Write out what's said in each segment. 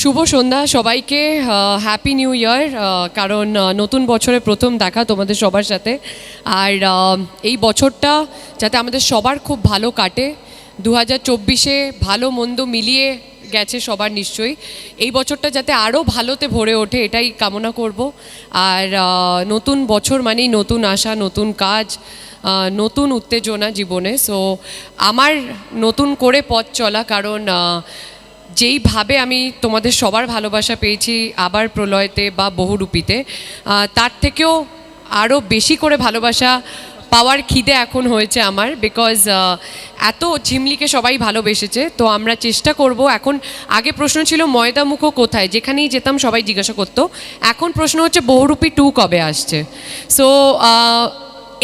শুভ সন্ধ্যা সবাইকে happy new year কারণ নতুন বছরের প্রথম দেখা তোমাদের সবার সাথে। আর এই বছরটা যাতে আমাদের সবার খুব ভালো কাটে দু হাজার চব্বিশে ভালো মন্দ মিলিয়ে গেছে সবার নিশ্চয়ই। এই বছরটা যাতে আরও ভালোতে ভরে ওঠে, এটাই কামনা করব। আর নতুন বছর মানেই নতুন আশা, নতুন কাজ নতুন উত্তেজনা জীবনে। সো আমার নতুন করে পথ চলা, কারণ যেইভাবে আমি তোমাদের সবার ভালোবাসা পেয়েছি আবার প্রলয়তে বা বহুরূপীতে তার থেকেও আরও বেশি করে ভালোবাসা পাওয়ার খিদে এখন হয়েছে আমার বিকজ এত ঝিমলিকে সবাই ভালোবেসেছে। তো আমরা চেষ্টা করব, এখন আগে প্রশ্ন ছিল ময়দামুখো কোথায়? যেখানেই যেতাম সবাই জিজ্ঞাসা করতো। এখন প্রশ্ন হচ্ছে বহুরূপী টু কবে আসছে? সো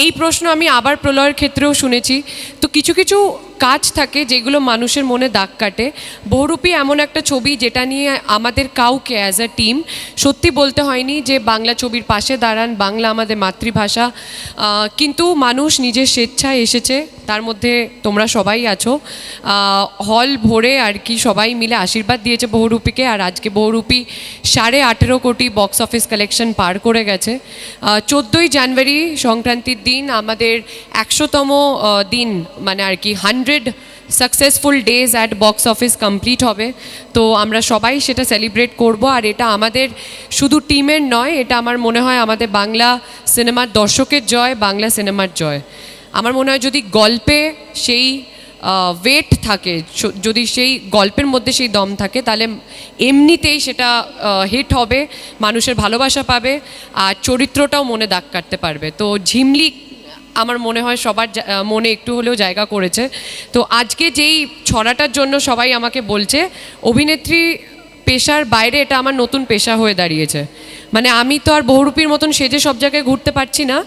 এই প্রশ্ন আমি আবার প্রলয়ের ক্ষেত্রেও শুনেছি। তো কিছু কিছু কাজ থাকে যেগুলো মানুষের মনে দাগ কাটে। বহুরূপী এমন একটা ছবি যেটা নিয়ে আমাদের কাউকে অ্যাজ আ টিম সত্যি বলতে হয়নি যে বাংলা ছবির পাশে দাঁড়ান, বাংলা আমাদের মাতৃভাষা কিন্তু মানুষ নিজের স্বেচ্ছায় এসেছে। তার মধ্যে তোমরা সবাই আছো। হল ভরে আর কি সবাই মিলে আশীর্বাদ দিয়েছে বহুরূপীকে, আর আজকে বহুরূপী সাড়ে আঠেরো কোটি বক্স অফিস কালেকশন পার করে গেছে। চোদ্দোই জানুয়ারি সংক্রান্তির দিন আমাদের একশোতম দিন মানে আর কি hundred successful days at box office complete হবে। তো আমরা সবাই সেটা সেলিব্রেট করব, আর এটা আমাদের শুধু টিমের নয়, এটা আমার মনে হয় আমাদের বাংলা সিনেমার দর্শকের জয়, বাংলা সিনেমার জয়। আমার মনে হয় যদি গল্পে সেই ওয়েট থাকে যদি সেই গল্পের মধ্যে সেই দম থাকে, তাহলে এমনিতেই সেটা হিট হবে, মানুষের ভালোবাসা পাবে, আর চরিত্রটাও মনে দাগ কাটতে পারবে। তো ঝিমলি আমার মনে হয় সবার মনে একটু হলেও জায়গা করেছে। তো আজকে যেই ছড়াটার জন্য সবাই আমাকে বলছে, অভিনেত্রী পেশার বাইরে এটা আমার নতুন পেশা হয়ে দাঁড়িয়েছে। মানে আমি তো আর বহুরূপীর মতন সেজে সব জায়গায় ঘুরতে পারছি না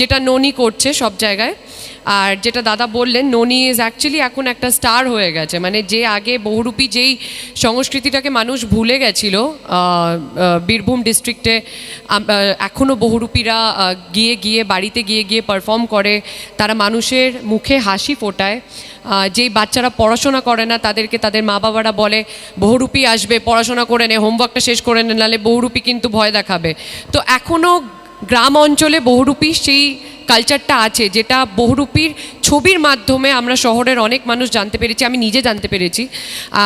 যেটা ননি করছে সব জায়গায়। আর যেটা দাদা বললেন, ননি ইজ অ্যাকচুয়ালি এখন একটা স্টার হয়ে গেছে। মানে যে আগে বহুরূপী যেই সংস্কৃতিটাকে মানুষ ভুলে গেছিল বীরভূম ডিস্ট্রিক্টে এখনও বহুরূপীরা গিয়ে গিয়ে বাড়িতে গিয়ে গিয়ে পারফর্ম করে। তারা মানুষের মুখে হাসি ফোটায়। যেই বাচ্চারা পড়াশোনা করে না, তাদেরকে তাদের মা বাবারা বলে, বহুরূপী আসবে, পড়াশোনা করে নে, হোমওয়ার্কটা শেষ করে নে নাহলে বহুরূপী কিন্তু ভয় দেখাবে। তো এখনও গ্রাম অঞ্চলে বহুরূপী সেই কালচারটা আছে, যেটা বহুরূপীর ছবির মাধ্যমে আমরা শহরের অনেক মানুষ জানতে পেরেছি, আমি নিজে জানতে পেরেছি।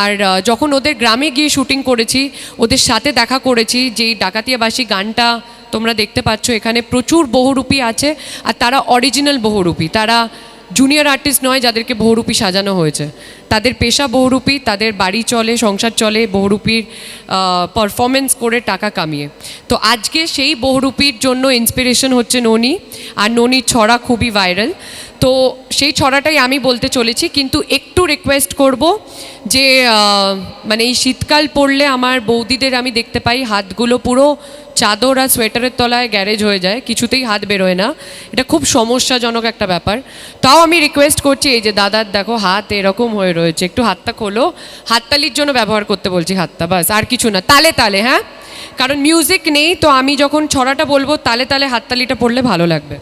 আর যখন ওদের গ্রামে গিয়ে শুটিং করেছি, ওদের সাথে দেখা করেছি, যেই ডাকাতিয়াবাসী গানটা তোমরা দেখতে পাচ্ছ, এখানে প্রচুর বহুরূপী আছে, আর তারা অরিজিনাল বহুরূপী। তারা জুনিয়র আর্টিস্ট নয়, যাদেরকে বহুরূপী সাজানো হয়েছে। তাদের পেশা বহুরূপী, তাদের বাড়ি চলে, সংসার চলে, বহুরূপীর পারফরমেন্স করে টাকা কামিয়ে। তো আজকে সেই বহুরূপীর জন্য ইন্সপিরেশন হচ্ছে ননি, আর ননির ছড়া খুবই ভাইরাল তো সেই ছড়াটাই আমি বলতে চলেছি, কিন্তু একটু রিকোয়েস্ট করব যে মানে এই শীতকাল পড়লে আমার বৌদিদের আমি দেখতে পাই, হাতগুলো পুরো চাদর আর সোয়েটারের তলায় গ্যারেজ হয়ে যায়, কিছুতেই হাত বেরোয় না। এটা খুব সমস্যাজনক একটা ব্যাপার। তাও আমি রিকোয়েস্ট করছি, এই যে দাদার দেখো হাত এরকম হয়ে রয়েছে, একটু হাতটা খোলো। হাততালির জন্য ব্যবহার করতে বলছি হাতটা, বাস, আর কিছু না। তালে তালে হ্যাঁ? কারণ মিউজিক নেই, তো আমি যখন ছড়াটা বলব, তালে তালে হাততালিটা পড়লে ভালো লাগবে।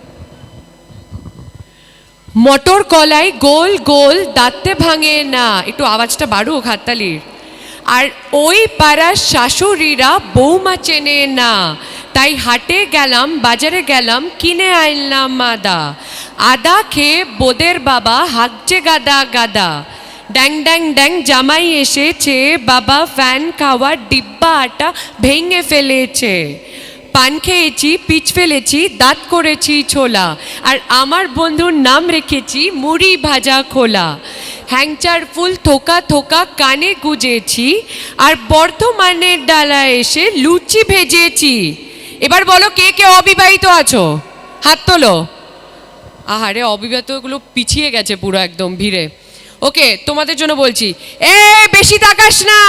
মটর কলাই গোল গোল, দাঁতে ভাঙে না। একটু আওয়াজটা বাড়ুক হাততালির। আর ওই পাড়ার শাশুড়িরা বৌমা চেনে না। তাই হাটে গেলাম, বাজারে গেলাম, কিনে আনলাম আদা। আদা খেয়ে বোদের বাবা হাগছে গাদা গাদা। ড্যাং ড্যাং ড্যাং জামাই এসেছে, বাবা ফ্যান খাওয়ার ডিব্বা আটা ভেঙে ফেলেছে। পান খেয়েছি, পিচ ফেলেছি, দাঁত করেছি ছোলা। আর আমার বন্ধুর নাম রেখেছি, মুড়ি ভাজা খোলা। হ্যাংচার ফুল থোকা থোকা কানে গুজেছি, আর বর্ধমানের ডালা এসে লুচি ভেজেছি। এবার বলো, কে কে অবিবাহিত আছো? হাত তোলো। আহারে, অবিবাহিতগুলো পিছিয়ে গেছে পুরো একদম ভিড়ে। ওকে, তোমাদের জন্য বলছি এ বেশি তাকাস না!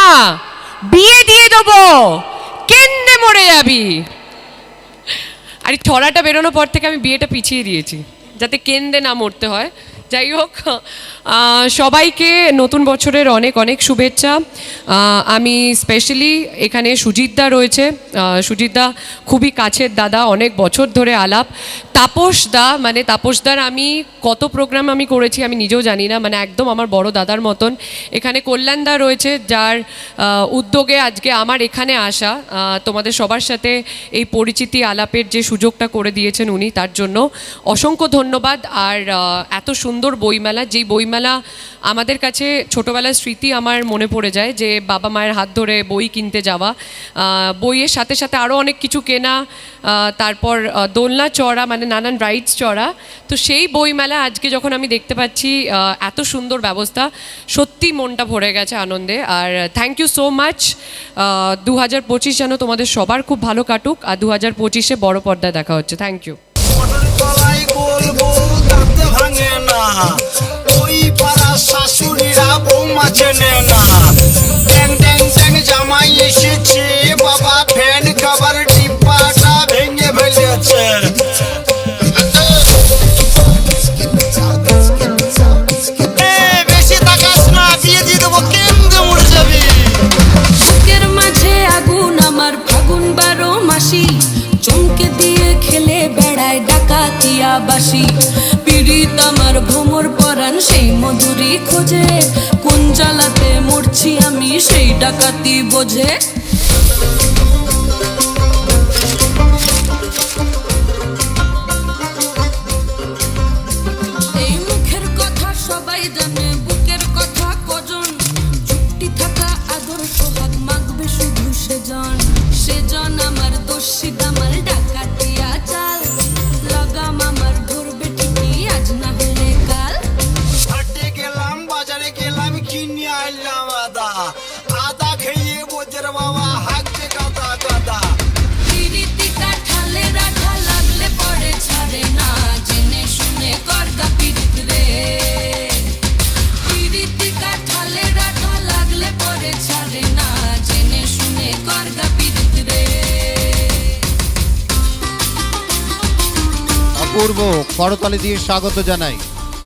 বিয়ে দিয়ে দেবো! কেন্নে মরে যাবি? আর এই ছড়াটা বেরোনোর পর থেকে আমি বিয়েটা পিছিয়ে দিয়েছি, যাতে কেন্দ্রে না মরতে হয়। যাই হোক সবাইকে নতুন বছরের অনেক অনেক শুভেচ্ছা। আমি স্পেশালি এখানে সুজিতদা রয়েছে। সুজিতদা খুবই কাছের দাদা, অনেক বছর ধরে আলাপ। তাপস দা মানে তাপসদার আমি কত প্রোগ্রাম আমি করেছি আমি নিজেও জানি না মানে একদম আমার বড় দাদার মতন। এখানে কল্যাণদা রয়েছে, যার উদ্যোগে আজকে আমার এখানে আসা। তোমাদের সবার সাথে এই পরিচিতি আলাপের যে সুযোগটা করে দিয়েছেন উনি, তার জন্য অসংখ্য ধন্যবাদ। আর এত সুন্দর বইমেলা, যেই বইমেলা আমাদের কাছে ছোটোবেলার স্মৃতি আমার মনে পড়ে যায়, যে বাবা মায়ের হাত ধরে বই কিনতে যাওয়া বইয়ের সাথে সাথে আরও অনেক কিছু কেনা তারপর দোলনা চড়া মানে নানান রাইডস চড়া। তো সেই বইমেলা আজকে যখন আমি দেখতে পাচ্ছি এত সুন্দর ব্যবস্থা, সত্যি মনটা ভরে গেছে আনন্দে। আর থ্যাংক ইউ সো মাচ দু হাজার পঁচিশ যেন তোমাদের সবার খুব ভালো কাটুক, আর দু হাজার পঁচিশে বড় পর্দায় দেখা হচ্ছে। থ্যাংক ইউ ভাঙে না। ওই পাড়া শাশুড়িরা বৌমা চেনে না। ট্যাং ট্যাং ট্যাং জামাই এসেছে, বাবা ফ্যান, খাবার ডিব্বাটা ভেঙে ফেলেছে। মাঝে আগুন, আমার ফাগুন বারো মাসি, চমকে দিয়ে ডাকাতিয়া বাসি পীড়িত আমার ভ্রমর পরাণ সেই মধুরি খোঁজে। কোন জ্বালাতে মরছি আমি সেই ডাকাতি বোঝে। আনলাম আদা খেয়ে বোঝের বাবা হাঁকছে কাদা কাদা। অপূর্ব করতালি দিয়ে স্বাগত জানাই।